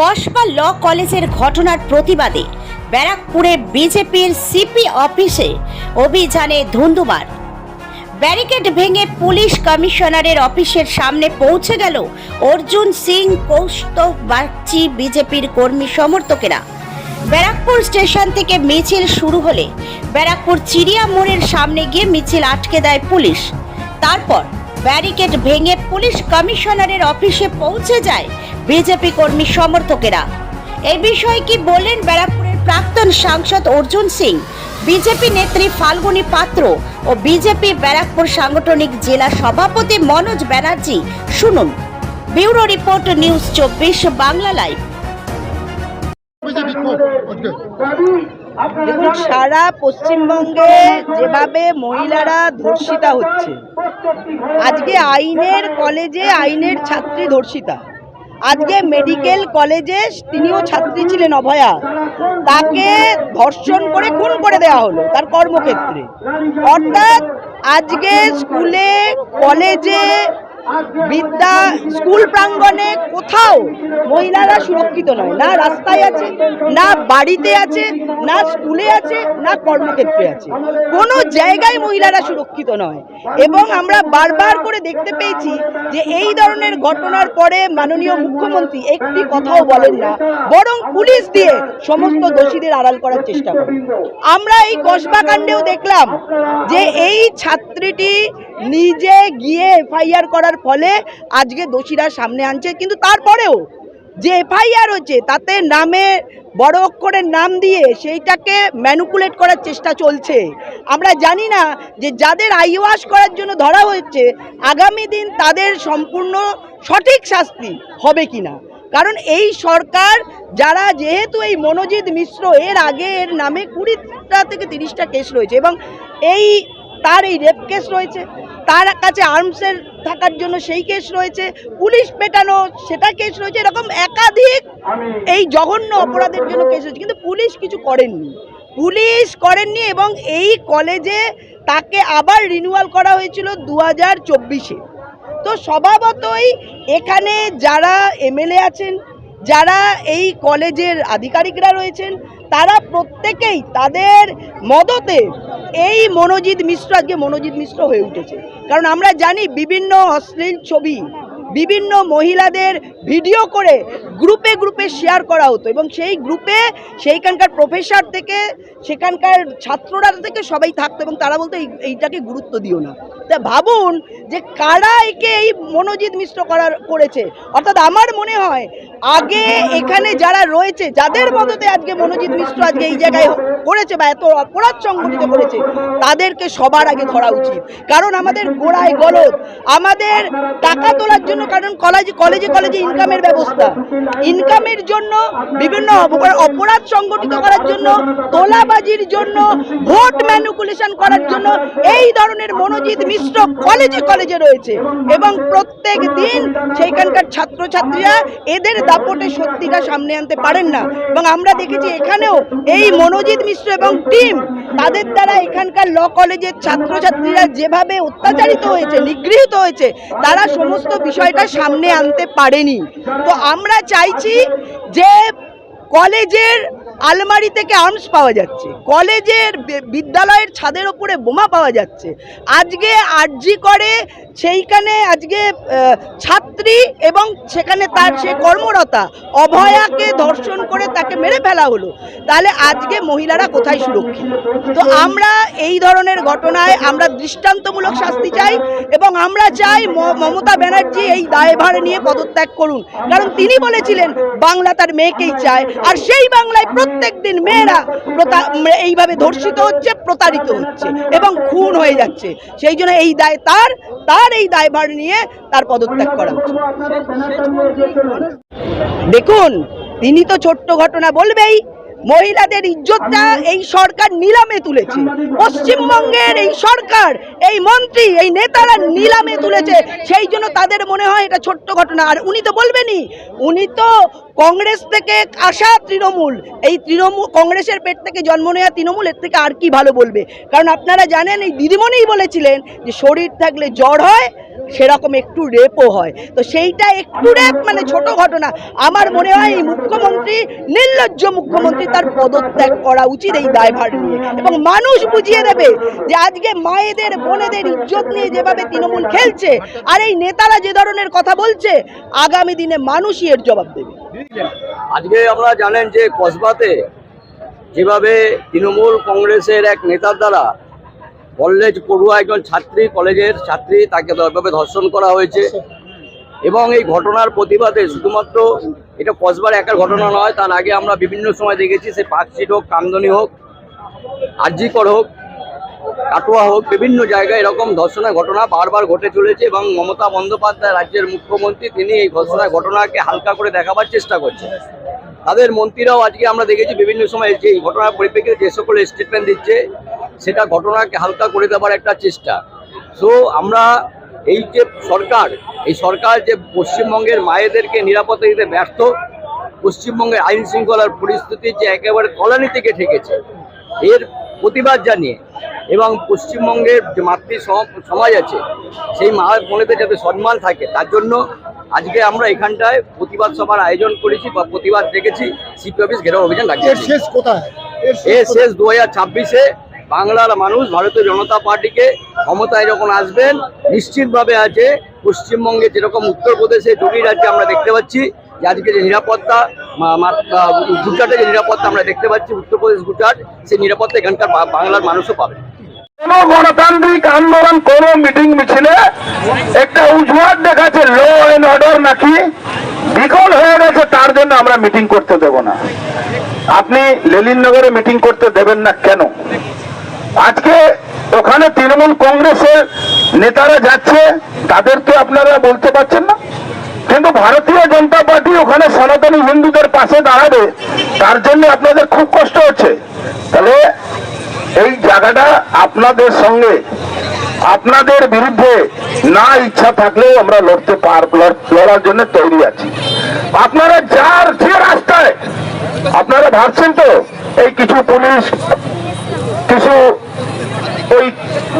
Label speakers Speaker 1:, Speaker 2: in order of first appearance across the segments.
Speaker 1: কসবা ল কলেজের ঘটনার প্রতিবাদে ব্যারাকপুরে বিজেপির সিপি অফিসে অভিযানে ধুন্ধুমার ব্যারিকেড ভেঙে পুলিশ কমিশনারের অফিসের সামনে পৌঁছে গেল অর্জুন সিং, কৌস্তব বাগচি বিজেপির কর্মী সমর্থকেরা। ব্যারাকপুর স্টেশন থেকে মিছিল শুরু হলে ব্যারাকপুর চিড়িয়া মোড়ের সামনে গিয়ে মিছিল আটকে দেয় পুলিশ। তারপর ব্যারিকেড ভেঙে পুলিশ কমিশনারের অফিসে পৌঁছে যায় বিজেপি কর্মী সমর্থকেরা। এই বিষয়ে কি বললেন ব্যারাকপুরের প্রাক্তন সাংসদ অর্জুন সিং? বিজেপি নেত্রী ফাল্গুনী পাত্র ও বিজেপি ব্যারাকপুর সাংগঠনিক জেলা সভাপতি মনোজ ব্যানার্জি শুনুন। ব্যুরো রিপোর্ট নিউজ চব্বিশ বাংলা লাইভ।
Speaker 2: দেখুন সারা পশ্চিমবঙ্গে যেভাবে মহিলারা ধর্ষিতা হচ্ছে আজকে আইনের কলেজে আইনের ছাত্রী ধর্ষিতা আজকে মেডিকেল কলেজে তিনিও ছাত্রী ছিলেন অভয়া তাকে ধর্ষণ করে খুন করে দেওয়া হলো তার কর্মক্ষেত্রে। অর্থাৎ আজকে স্কুলে কলেজে বিদ্যা স্কুল প্রাঙ্গণে কোথাও মহিলারা সুরক্ষিত নয়। না রাস্তায় আছে, না বাড়িতে আছে, না স্কুলে আছে, না কর্মক্ষেত্রে আছে। কোনো জায়গায় মহিলারা সুরক্ষিত নয়। এবং আমরা বারবার করে দেখতে পেয়েছি যে এই ধরনের ঘটনার পরে মাননীয় মুখ্যমন্ত্রী একটি কথাও বলেন না, বরং পুলিশ দিয়ে সমস্ত দোষীদের আড়াল করার চেষ্টা করেন। আমরা এই কসবা কাণ্ডেও দেখলাম যে এই ছাত্রীটি নিজে গিয়ে এফআইআর করার ফলে আজকে দোষীরা সামনে আনছে, কিন্তু তারপরেও যে এফআইআর হচ্ছে, তাতে নামে বড় অক্ষরের নাম দিয়ে সেইটাকে ম্যানুকুলেট করার চেষ্টা চলছে। আমরা জানি না যে যাদের আইওয়াশ করার জন্য ধরা হচ্ছে, আগামী দিন তাদের সম্পূর্ণ সঠিক শাস্তি হবে কি না কারণ এই সরকার যারা, যেহেতু এই মনোজিৎ মিশ্র, এর আগে এর নামে কুড়িটা থেকে তিরিশটা কেস রয়েছে এবং এই তার এই রেপ কেস রয়েছে তার কাছে আর্মসের থাকার জন্য সেই কেস রয়েছে পুলিশ পেটানো সেটা কেস রয়েছে এরকম একাধিক এই জঘন্য অপরাধের জন্য কেস হয়েছে কিন্তু পুলিশ কিছু করেননি। পুলিশ করেননি এবং এই কলেজে তাকে আবার রিনিউয়াল করা হয়েছিল দু হাজার চব্বিশে। তো স্বভাবতই এখানে যারা এমএলএ আছেন যারা এই কলেজের আধিকারিকরা রয়েছেন তারা প্রত্যেকেই তাদের মদতে এই মনোজিৎ মিশ্র, আজকে মনোজিৎ মিশ্র হয়ে উঠেছে। কারণ আমরা জানি বিভিন্ন অশ্লীল ছবি, বিভিন্ন মহিলাদের ভিডিও করে গ্রুপে গ্রুপে শেয়ার করা হতো এবং সেই গ্রুপে সেইখানকার প্রফেসর থেকে, সেখানকার ছাত্ররা থেকে সবাই থাকতো এবং তারা বলতো, এই- এইটাকে গুরুত্ব দিও না। তা ভাবুন যে কারা একে এই মনোজিৎ মিশ্র করার, করেছে। অর্থাৎ আমার মনে হয়, আগে এখানে যারা রয়েছে, যাদের মদতে আজকে মনোজিৎ মিশ্র আজকে এই জায়গায় করেছে বা এত অপরাধ সংগঠিত করেছে, তাদেরকে সবার আগে ধরা উচিত। কারণ আমাদের গোড়ায় গলদ, আমাদের টাকা তোলার জন্য কারণ কলেজে কলেজে কলেজে ইনকামের ব্যবস্থা। ইনকামের জন্য, বিভিন্ন অপরাধ সংগঠিত করার জন্য, তোলাবাজির জন্য, ভোট ম্যানুকুলেশন করার জন্য, এই ধরনের মনোজিৎ মিশ্র কলেজে কলেজে রয়েছে। এবং প্রত্যেক দিন সেইখানকার ছাত্রছাত্রীরা এদের দাপটে সত্যিটা সামনে আনতে পারেন না। এবং আমরা দেখেছি এখানেও এই মনোজিৎ মিশ্র এবং টিম তাদের দ্বারা এখানকার ল কলেজের ছাত্রছাত্রীরা যেভাবে অত্যাচারিত হয়েছে, নিগৃহীত হয়েছে, তারা সমস্ত বিষয়টা সামনে আনতে পারেনি। তো আমরা চাইছি যে কলেজের আলমারি থেকে আর্মস পাওয়া যাচ্ছে। কলেজের বিদ্যালয়ের ছাদের ওপরে বোমা পাওয়া যাচ্ছে। আজকে আরজি করে সেইখানে আজকে ছাত্রী এবং সেখানে তার সে কর্মরতা, অভয়াকে ধর্ষণ করে তাকে মেরে ফেলা হলো। তাহলে আজকে মহিলারা কোথায় সুরক্ষিত? তো আমরা এই ধরনের ঘটনায় আমরা দৃষ্টান্তমূলক শাস্তি চাই এবং আমরা চাই মমতা ব্যানার্জি এই দায়ভার নিয়ে পদত্যাগ করুন। কারণ তিনি বলেছিলেন, বাংলা তার মেয়েকেই চায়। আর সেই বাংলায় প্রত্যেক দিন মেয়েরা প্রতা- এইভাবে ধর্ষিত হচ্ছে, প্রতারিত হচ্ছে এবং খুন হয়ে যাচ্ছে। সেই জন্য এই দায় তার তার এই দায়ভার নিয়ে তার পদত্যাগ করা দেখুন, তিনি তো ছোট্ট ঘটনা বলবেই মহিলাদের ইজ্জতটা এই সরকার নিলামে তুলেছে। পশ্চিমবঙ্গের এই সরকার এই মন্ত্রী এই নেতারা নিলামে তুলেছে। সেই জন্য তাদের মনে হয় এটা ছোট্ট ঘটনা। আর উনি তো বলবেনই উনি তো কংগ্রেস থেকে আসা তৃণমূল। এই তৃণমূল কংগ্রেসের পেট থেকে জন্ম নেওয়া তৃণমূল এর থেকে আর কি ভালো বলবে? কারণ আপনারা জানেন এই দিদিমণিই বলেছিলেন যে শরীর থাকলে জ্বর হয় সেরকম একটু রেপও হয়। তো সেইটা একটু রেপ মানে ছোট ঘটনা। আমার মনে হয় এই মুখ্যমন্ত্রী নির্লজ্জ মুখ্যমন্ত্রী তার পদত্যাগ করা উচিত এই দায়ভার নিয়ে। এবং মানুষ বুঝিয়ে দেবে যে আজকে মায়েদের, বোনেদের ইজ্জত নিয়ে যেভাবে তৃণমূল খেলছে, আর এই নেতারা যে ধরনের কথা বলছে, আগামী দিনে মানুষই এর জবাব দেবে।
Speaker 3: আজকে আপনারা জানেন যে কসবাতে যেভাবে তৃণমূল কংগ্রেসের এক নেতার দ্বারা কলেজ পড়ুয়া একজন ছাত্রী, কলেজের ছাত্রী তাকে ধর্ষণ করা হয়েছে। এবং এই ঘটনার প্রতিবাদে শুধুমাত্র এটা কসবার একার ঘটনা নয়, তার আগে আমরা বিভিন্ন সময় দেখেছি, সে পার্কশিট হোক, কামদনি হোক, আরজিকর হোক, কাটোয়া হোক, বিভিন্ন জায়গায় এরকম ধর্ষণের ঘটনা বারবার ঘটে চলেছে এবং মমতা বন্দ্যোপাধ্যায় রাজ্যের মুখ্যমন্ত্রী, তিনি এই ধর্ষণের ঘটনাকে হালকা করে দেখাবার চেষ্টা করছেন। তাদের মন্ত্রীরাও আজকে আমরা দেখেছি বিভিন্ন সময় যে এই ঘটনার পরিপ্রেক্ষিতে যে সকল স্টেটমেন্ট দিচ্ছে, সেটা ঘটনাকে হালকা করে দেওয়ার একটা চেষ্টা। সো আমরা এই যে সরকার এই সরকার যে পশ্চিমবঙ্গের মায়েদেরকে নিরাপত্তা দিতে ব্যর্থ পশ্চিমবঙ্গের আইন শৃঙ্খলার পরিস্থিতি যে একেবারে কলানি থেকে ঠেকেছে এর প্রতিবাদ জানিয়ে এবং পশ্চিমবঙ্গের যে মাতৃ সমাজ আছে সেই মা বোনেদের যাতে সম্মান থাকে তার জন্য আজকে আমরা এখানটায় প্রতিবাদ সভার আয়োজন করেছি বা প্রতিবাদ রেখেছি সিপি অফিস ঘেরাও অভিযান
Speaker 4: এর
Speaker 3: ডাকিয়েছি
Speaker 4: শেষ কোথায়? এর শেষ
Speaker 3: দু হাজার ছাব্বিশে বাংলার মানুষ, ভারতীয় জনতা পার্টিকে ক্ষমতায় যখন আসবেন, নিশ্চিতভাবে আছে পশ্চিমবঙ্গে যেরকম উত্তরপ্রদেশে যোগী রাজ্যে আমরা দেখতে পাচ্ছি, যে আজকে যে নিরাপত্তা গুজরাটে যে নিরাপত্তা আমরা দেখতে পাচ্ছি, উত্তরপ্রদেশ, গুজরাট, সেই নিরাপত্তা এখানকার বাংলার মানুষও পাবে।
Speaker 5: কোন গণতান্ত্রিক আন্দোলন, কোন মিটিং মিছিলে, একটা উজুয়াত দেখাচ্ছে ল এন্ড অর্ডার নাকি বিকল হয়ে গেছে, তার জন্য আমরা মিটিং করতে দেব না। আপনি লেলিননগরে মিটিং করতে দেবেন না কেন? আজকে ওখানে তৃণমূল কংগ্রেসের নেতারা যাচ্ছে তাদেরকে আপনারা বলতে পারছেন না। কিন্তু ভারতীয় জনতা পার্টি ওখানে সনাতনী হিন্দুদের পাশে দাঁড়াবে, তার জন্য আপনাদের খুব কষ্ট হচ্ছে। তাহলে এই জায়গাটা আপনাদের সঙ্গে, আপনাদের বিরুদ্ধে না ইচ্ছা থাকলেও আমরা লড়তে পার লড়ার জন্য তৈরি আছি। আপনারা যার যে রাস্তায়, আপনারা ভাবছেন তো, এই কিছু পুলিশ কিছু ওই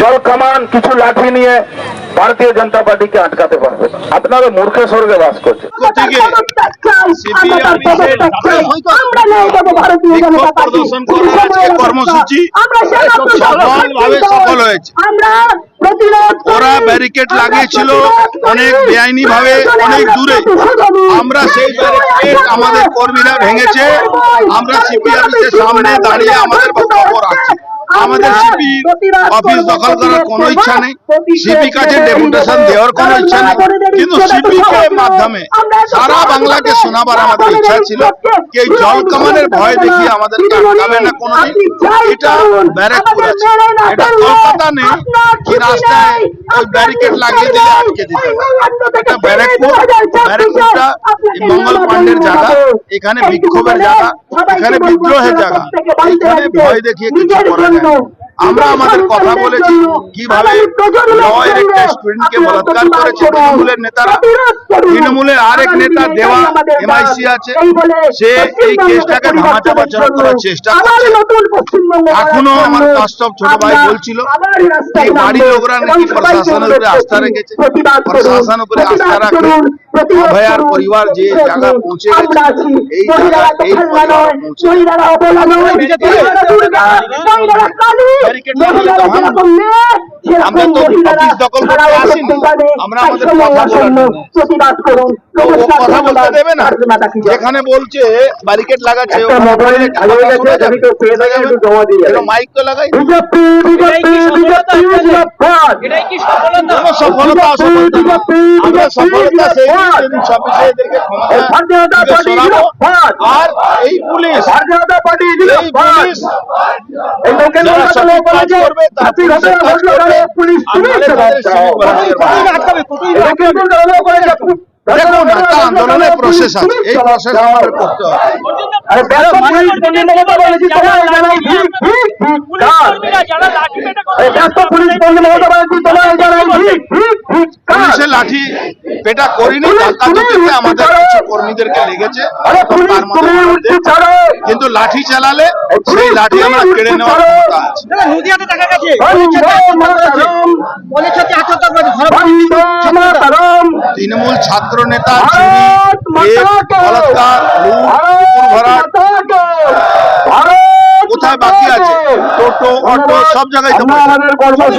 Speaker 5: জল কামান কিছু লাঠি নিয়ে ভারতীয় জনতা পার্টিকে আটকাতে পারবে। আপনারা মূর্খে স্বর্গে বাস
Speaker 6: হয়েছে। ওরা ব্যারিকেড লাগিয়েছিল অনেক বেআইনি ভাবে অনেক দূরে। আমরা সেই ব্যারিকেড আমাদের কর্মীরা ভেঙেছে। আমরা সিপি অফিসের সামনে দাঁড়িয়ে আমাদের বক্তব্য রাখছি। আমাদের সিপি অফিস দখল করার কোনো ইচ্ছা নেই। সিপি কাছে ডেপুটেশন দেওয়ার কোনো ইচ্ছা নেই। কিন্তু মাধ্যমে সারা বাংলাকে শোনাবার আমাদের ইচ্ছা ছিল। জল কামানের ভয় দেখিয়ে আমাদেরকে আটকাবে না কোনোদিন। এটা ব্যারাকপুর আছে এটা কলকাতা নেই। কি রাস্তায় ওই ব্যারিকেড লাগিয়ে দিলে আটকে দিতে এটা ব্যারাকপুর ব্যারাকপুরটা মঙ্গল পাণ্ডের জায়গা। এখানে বিক্ষোভের জায়গা। এখানে বিদ্রোহের জায়গা। এখানে ভয় দেখিয়ে কিছু করা যায় না। আমরা আমাদের কথা বলেছি কীভাবে লয়ের একটা স্টুডেন্টকে বলাৎকার করেছে তৃণমূলের নেতারা। তৃণমূলের আরেক নেতা দেওয়া এমআইসি আছে। সে এই কেসটাকে ধামাচাপা করার চেষ্টা করছে। এখনও আমার কাস্টম ছোট ভাই বলছিল এই বাড়ির লোকরা নাকি প্রশাসনের উপরে আস্থা রেখেছে? প্রশাসন উপরে আস্থা রাখে? অভয়ার পরিবার যে জায়গা পৌঁছে গেছে এই জায়গা এই পরিবার পৌঁছে গেছে। আমরা তো অফিস দখল করতে আসিনি। আমরা আমাদের কথা বলার কথা বলতে দেবে না। যেখানে বলছে ব্যারিকেড লাগাচ্ছে মাইক তো লাগাই সফলতা। আমরা সফলতা সেই ছাব্বিশে এদেরকে আর এই পুলিশ এই পুলিশ একটা আন্দোলনের প্রসেস আছে। এই প্রসেস আমাদের করতে হবে। পুলিশের লাঠি পেটা করিনি আমাদের কিছু কর্মীদেরকে লেগেছে। কিন্তু লাঠি চালালে সেই লাঠি আমরা কেড়ে নেওয়ার ক্ষমতা আছে। তৃণমূল ছাত্র নেতা বলাৎকার ভরাট কোথায় বাকি আছে? টোটো অটো সব জায়গায় তো পড়েছে।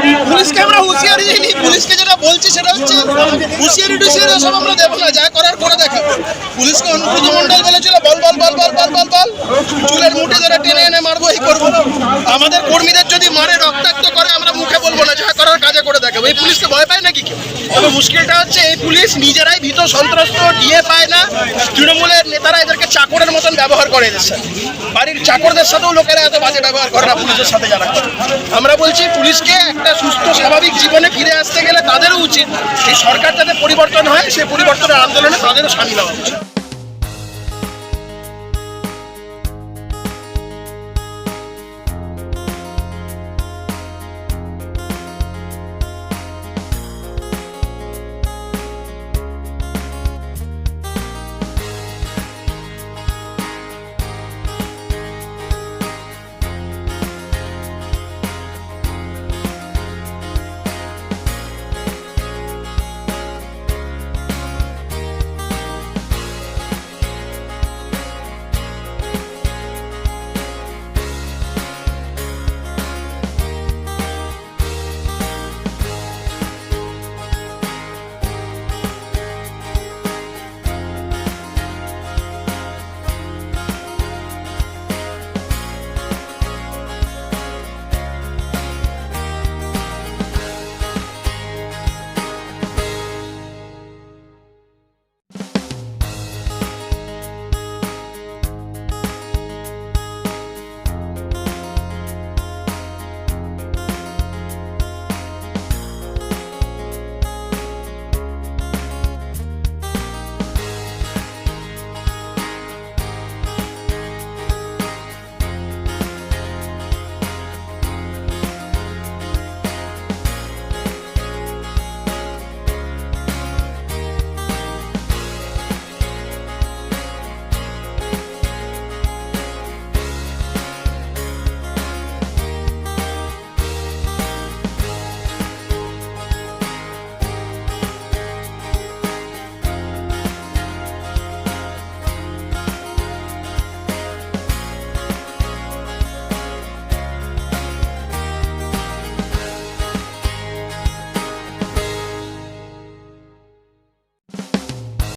Speaker 7: হুঁশিয়ারি দিইনি। পুলিশকে যেটা বলছি সেটা হচ্ছে হুঁশিয়ারি টুশিয়ারি সব আমরা দেবো না। যা করার করে পুলিশকে অনুব্রত মন্ডল বলেছিল বল বল বল বল বল বল বল। চুলের মুঠে ধরে টেনে এনে মারবো এই করব। আমাদের কর্মীদের যদি মারে রক্তাক্ত করে আমরা মুখে বলব না যা করার দেখাবো এই পুলিশকে ভয় পায় নাকি কেউ? তবে মুশকিলটা হচ্ছে এই পুলিশ নিজেরাই ভীত, সন্ত্রস্ত, ডিএ পায় না। তৃণমূলের নেতারা এদেরকে চাকরের মতন ব্যবহার করে এদের বাড়ির চাকরদের সাথেও লোকেরা এত বাজে ব্যবহার করে না পুলিশের সাথে যারা। আমরা বলছি, পুলিশকে একটা সুস্থ, স্বাভাবিক জীবনে ফিরে আসতে গেলে তাদেরও উচিত। এই সরকার যাতে পরিবর্তন হয়, সেই পরিবর্তনের আন্দোলনে তাদেরও সামিল হওয়া উচিত।